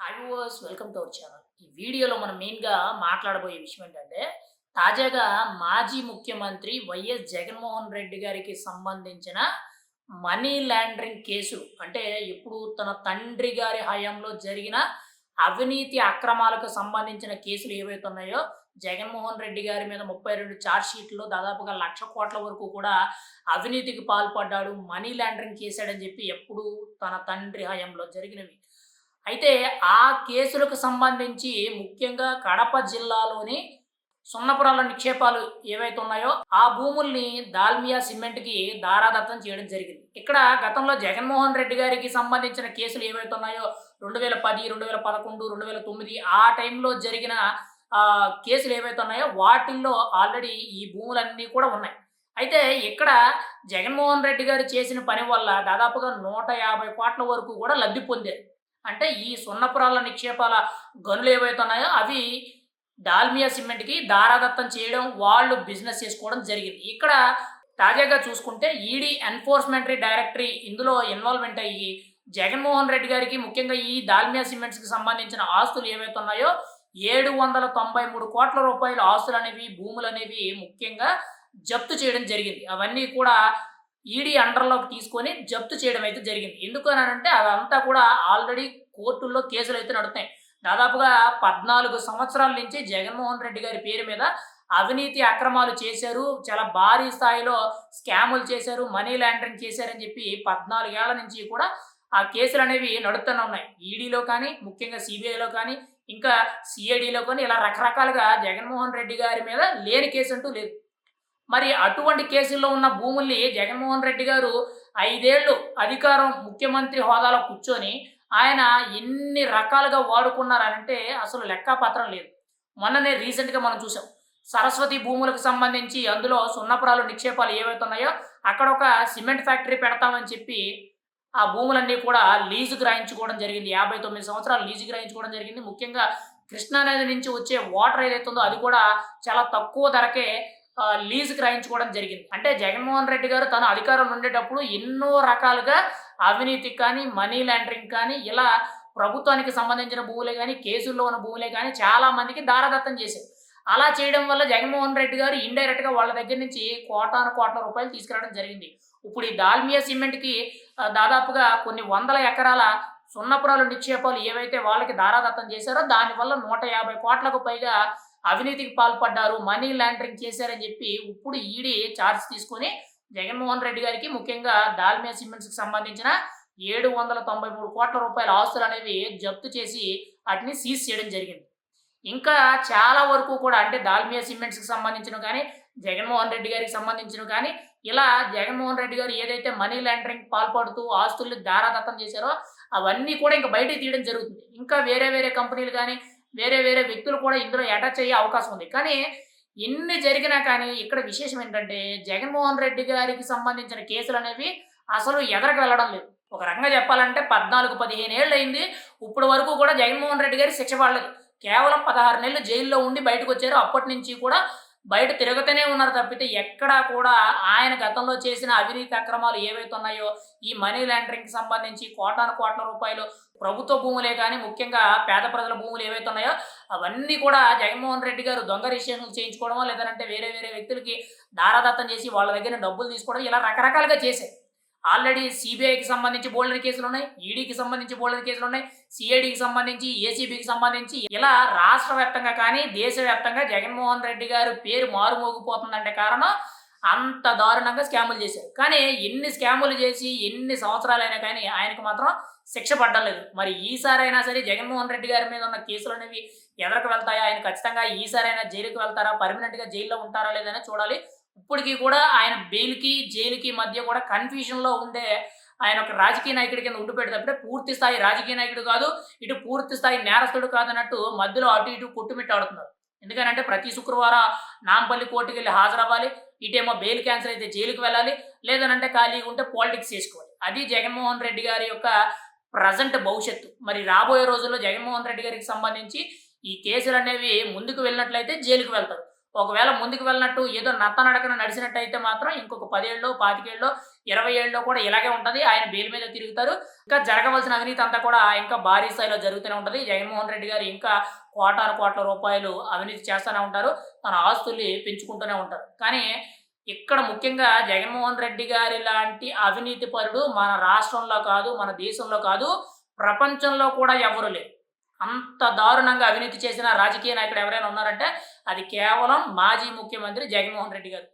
Hi viewers welcome to our channel ఈ వీడియోలో మనం మెయిన్గా మాట్లాడబోయే విషయం ఏంటంటే తాజాగా మాజీ ముఖ్యమంత్రి వైఎస్ జగన్మోహన్ రెడ్డి గారికి సంబంధించిన మనీ లాండరింగ్ కేసు అంటే ఇప్పుడు తన తండ్రి గారి హయాంలో జరిగిన అవినీతి అక్రమాలకు సంబంధించిన కేసులు ఏవైతే ఉన్నాయో జగన్మోహన్ రెడ్డి గారి మీద ముప్పై రెండు ఛార్జ్ షీట్లో దాదాపుగా లక్ష కోట్ల వరకు కూడా అవినీతికి పాల్పడ్డాడు మనీ లాండరింగ్ చేశాడని చెప్పి ఎప్పుడు తన తండ్రి హయాంలో జరిగినవి. అయితే ఆ కేసులకు సంబంధించి ముఖ్యంగా కడప జిల్లాలోని సున్నపురాల నిక్షేపాలు ఏవైతే ఉన్నాయో ఆ భూముల్ని దాల్మియా సిమెంట్కి దారాదత్తం చేయడం జరిగింది. ఇక్కడ గతంలో జగన్మోహన్ రెడ్డి గారికి సంబంధించిన కేసులు ఏవైతే ఉన్నాయో రెండు వేల పది రెండు వేల పదకొండు రెండు వేల తొమ్మిది ఆ టైంలో జరిగిన కేసులు ఏవైతే ఉన్నాయో వాటిల్లో ఆల్రెడీ ఈ భూములన్నీ కూడా ఉన్నాయి. అయితే ఇక్కడ జగన్మోహన్ రెడ్డి గారు చేసిన పని వల్ల దాదాపుగా నూట యాభై కోట్ల వరకు కూడా లబ్ధి పొందారు. అంటే ఈ సున్నపురాల నిక్షేపాల గనులు ఏవైతే ఉన్నాయో అవి డాల్మియా సిమెంట్కి దారాదత్తం చేయడం వాళ్ళు బిజినెస్ చేసుకోవడం జరిగింది. ఇక్కడ తాజాగా చూసుకుంటే ఈడీ ఎన్ఫోర్స్మెంటరీ డైరెక్టరీ ఇందులో ఇన్వాల్వ్మెంట్ అయ్యి జగన్మోహన్ రెడ్డి గారికి ముఖ్యంగా ఈ దాల్మియా సిమెంట్స్కి సంబంధించిన ఆస్తులు ఏవైతే ఉన్నాయో ఏడు వందల తొంభై మూడు కోట్ల రూపాయల ఆస్తులు అనేవి భూములు అనేవి ముఖ్యంగా జప్తు చేయడం జరిగింది. అవన్నీ కూడా ఈడీ అండర్లోకి తీసుకొని జప్తు చేయడం అయితే జరిగింది. ఎందుకు అని అంటే అదంతా కూడా ఆల్రెడీ కోర్టుల్లో కేసులు అయితే నడుతున్నాయి. దాదాపుగా పద్నాలుగు సంవత్సరాల నుంచి జగన్మోహన్ రెడ్డి గారి పేరు మీద అవినీతి అక్రమాలు చేశారు. చాలా భారీ స్థాయిలో స్కాములు చేశారు. మనీ లాండరింగ్ చేశారని చెప్పి పద్నాలుగేళ్ళ నుంచి కూడా ఆ కేసులు అనేవి నడుస్తూనే ఉన్నాయి. ఈడీలో కానీ ముఖ్యంగా సిబిఐలో కానీ ఇంకా సిఐడిలో కానీ ఇలా రకరకాలుగా జగన్మోహన్ రెడ్డి గారి మీద లేని కేసు అంటూ లేదు. మరి అటువంటి కేసుల్లో ఉన్న భూముల్ని జగన్మోహన్ రెడ్డి గారు ఐదేళ్ళు అధికారం ముఖ్యమంత్రి హోదాలో కూర్చొని ఆయన ఎన్ని రకాలుగా వాడుకున్నారంటే అసలు లెక్కపత్రం లేదు. మొన్ననే రీసెంట్గా మనం చూసాం. సరస్వతి భూములకు సంబంధించి అందులో సున్నపురాలు నిక్షేపాలు ఏవైతే ఉన్నాయో అక్కడ ఒక సిమెంట్ ఫ్యాక్టరీ పెడతామని చెప్పి ఆ భూములన్నీ కూడా లీజు గ్రహించుకోవడం జరిగింది. యాభై తొమ్మిది సంవత్సరాలు లీజు గ్రహించుకోవడం జరిగింది. ముఖ్యంగా కృష్ణానది నుంచి వచ్చే వాటర్ ఏదైతే ఉందో అది కూడా చాలా తక్కువ ధరకే లీజుకి రాయించుకోవడం జరిగింది. అంటే జగన్మోహన్ రెడ్డి గారు తన అధికారంలో ఉండేటప్పుడు ఎన్నో రకాలుగా అవినీతి కానీ మనీ లాండరింగ్ కానీ ఇలా ప్రభుత్వానికి సంబంధించిన భూములే కానీ కేసుల్లో ఉన్న భూములే కానీ చాలా మందికి దారదత్తం చేశారు. అలా చేయడం వల్ల జగన్మోహన్ రెడ్డి గారు ఇండైరెక్ట్గా వాళ్ళ దగ్గర నుంచి కోటాను కోట్ల రూపాయలు తీసుకురావడం జరిగింది. ఇప్పుడు ఈ దాల్మియా సిమెంట్కి దాదాపుగా కొన్ని వందల ఎకరాల సున్నపురాలు నిక్షేపాలు ఏవైతే వాళ్ళకి దారాదత్తం చేశారో దానివల్ల నూట యాభై కోట్లకు పైగా అవినీతికి పాల్పడ్డారు మనీ లాండరింగ్ చేశారని చెప్పి ఇప్పుడు ఈడీ ఛార్జ్ తీసుకొని జగన్మోహన్ రెడ్డి గారికి ముఖ్యంగా దాల్మియా సిమెంట్స్కి సంబంధించిన ఏడు వందల తొంభై మూడు కోట్ల రూపాయల ఆస్తులు అనేవి జప్తు చేసి వాటిని సీజ్ చేయడం జరిగింది. ఇంకా చాలా వరకు కూడా అంటే దాల్మియా సిమెంట్స్కి సంబంధించిన కానీ జగన్మోహన్ రెడ్డి గారికి సంబంధించిన కానీ ఇలా జగన్మోహన్ రెడ్డి గారు ఏదైతే మనీ లాండరింగ్ పాల్పడుతూ ఆస్తుల్ని దారాదత్తం చేశారో అవన్నీ కూడా ఇంకా బయటకు తీయడం జరుగుతుంది. ఇంకా వేరే వేరే కంపెనీలు కానీ వేరే వేరే వ్యక్తులు కూడా ఇందులో అటాచ్ అయ్యే అవకాశం ఉంది. కానీ ఎన్ని జరిగినా కానీ ఇక్కడ విశేషం ఏంటంటే జగన్మోహన్ రెడ్డి గారికి సంబంధించిన కేసులు అనేవి అసలు ఎదరకు వెళ్ళడం లేదు. ఒక రకంగా చెప్పాలంటే పద్నాలుగు పదిహేను ఏళ్ళు అయింది. ఇప్పటి వరకు కూడా జగన్మోహన్ రెడ్డి గారి శిక్ష పడలేదు. కేవలం పదహారు నెలలు జైల్లో ఉండి బయటకు వచ్చారు. అప్పటి నుంచి కూడా బయట తిరుగుతూనే ఉన్నారు తప్పితే ఎక్కడా కూడా ఆయన గతంలో చేసిన అవినీతి అక్రమాలు ఏవైతే ఉన్నాయో ఈ మనీ లాండరింగ్కి సంబంధించి కోటాను కోట్ల రూపాయలు ప్రభుత్వ భూములే కానీ ముఖ్యంగా పేద ప్రజల భూములు ఏవైతే ఉన్నాయో అవన్నీ కూడా జగన్మోహన్ రెడ్డి గారు దొంగ రిజిస్ట్రేషన్లు చేయించుకోవడమో లేదంటే వేరే వేరే వ్యక్తులకి దారాదత్తం చేసి వాళ్ళ దగ్గర డబ్బులు తీసుకోవడం ఇలా రకరకాలుగా చేశారు. ఆల్రెడీ సిబిఐకి సంబంధించి బోల్డర్ కేసులు ఉన్నాయి ఈడీకి సంబంధించి బోల్డర్ కేసులు ఉన్నాయి సిఐడికి సంబంధించి ఏసీబీకి సంబంధించి. ఇలా రాష్ట్ర వ్యాప్తంగా కానీ దేశవ్యాప్తంగా జగన్మోహన్ రెడ్డి గారు పేరు మారుమోగిపోతుందంటే కారణం అంత దారుణంగా స్కాములు చేశారు. కానీ ఎన్ని స్కాములు చేసి ఎన్ని సంవత్సరాలైనా కానీ ఆయనకు మాత్రం శిక్ష పడ్డలేదు మరి ఈసారైనా సరే జగన్మోహన్ రెడ్డి గారి మీద ఉన్న కేసులు అనేవి ఎదరకు వెళ్తాయా? ఆయన ఖచ్చితంగా ఈసారైనా జైలుకి వెళ్తారా? పర్మనెంట్గా జైల్లో ఉంటారా లేదని చూడాలి. ఇప్పటికీ కూడా ఆయన బెయిల్కి జైలుకి మధ్య కూడా కన్ఫ్యూజన్లో ఉండే ఆయన ఒక రాజకీయ నాయకుడి కింద ఉండిపెట్టేటప్పుడే పూర్తి స్థాయి రాజకీయ నాయకుడు కాదు ఇటు పూర్తి స్థాయి నేరస్తుడు కాదన్నట్టు మధ్యలో అటు ఇటు కొట్టుమిట్టాడుతున్నారు. ఎందుకనంటే ప్రతి శుక్రవారం నాంపల్లి కోర్టుకి వెళ్ళి హాజరవ్వాలి ఇటేమో బెయిల్ క్యాన్సర్ అయితే జైలుకి వెళ్ళాలి లేదనంటే ఖాళీగా ఉంటే పాలిటిక్స్ చేసుకోవాలి. అది జగన్మోహన్ రెడ్డి గారి యొక్క ప్రజెంట్ భవిష్యత్తు. మరి రాబోయే రోజుల్లో జగన్మోహన్ రెడ్డి గారికి సంబంధించి ఈ కేసులు అనేవి ముందుకు వెళ్ళినట్లయితే జైలుకి వెళ్తారు. ఒకవేళ ముందుకు వెళ్ళినట్టు ఏదో నత్త నడకన నడిచినట్టయితే మాత్రం ఇంకొక పదేళ్ళు పాతికేళ్ళు ఇరవై ఏళ్ళలో కూడా ఇలాగే ఉంటుంది. ఆయన బెయిల్ మీద తిరుగుతారు. ఇంకా జరగవలసిన అవినీతి అంతా కూడా ఇంకా భారీ స్థాయిలో జరుగుతూనే ఉంటుంది. జగన్మోహన్ రెడ్డి గారు ఇంకా కోటాను కోట్ల రూపాయలు అవినీతి చేస్తూనే ఉంటారు. తన ఆస్తుల్ని పెంచుకుంటూనే ఉంటారు. కానీ ఇక్కడ ముఖ్యంగా జగన్మోహన్ రెడ్డి గారి లాంటి అవినీతి పరుడు మన రాష్ట్రంలో కాదు మన దేశంలో కాదు ప్రపంచంలో కూడా ఎవరు లేరు. అంత దారుణంగా అవినీతి చేసిన రాజకీయ నాయకుడు ఎవరైనా ఉన్నారంటే అది కేవలం మాజీ ముఖ్యమంత్రి జగన్మోహన్ రెడ్డి గారు.